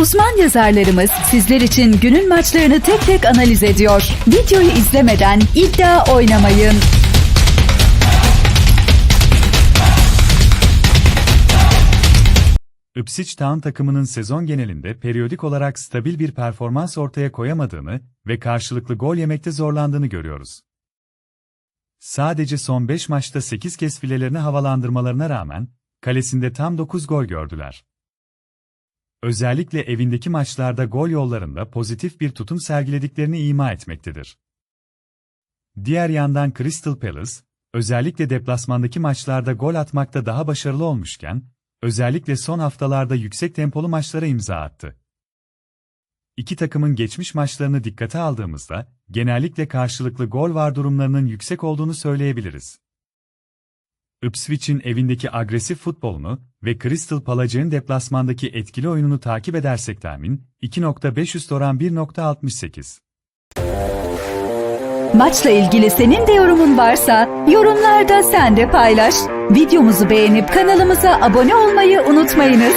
Uzman yazarlarımız sizler için günün maçlarını tek tek analiz ediyor. Videoyu izlemeden iddia oynamayın. Ipswich Town takımının sezon genelinde periyodik olarak stabil bir performans ortaya koyamadığını ve karşılıklı gol yemekte zorlandığını görüyoruz. Sadece son 5 maçta 8 kez filelerini havalandırmalarına rağmen, kalesinde tam 9 gol gördüler. Özellikle evindeki maçlarda gol yollarında pozitif bir tutum sergilediklerini ima etmektedir. Diğer yandan Crystal Palace, özellikle deplasmandaki maçlarda gol atmakta daha başarılı olmuşken, özellikle son haftalarda yüksek tempolu maçlara imza attı. İki takımın geçmiş maçlarını dikkate aldığımızda, genellikle karşılıklı gol var durumlarının yüksek olduğunu söyleyebiliriz. Ipswich'in evindeki agresif futbolunu ve Crystal Palace'ın deplasmandaki etkili oyununu takip edersek tahmin, 2.5 üst oran 1.68. Maçla ilgili senin de yorumun varsa yorumlarda sen de paylaş. Videomuzu beğenip kanalımıza abone olmayı unutmayınız.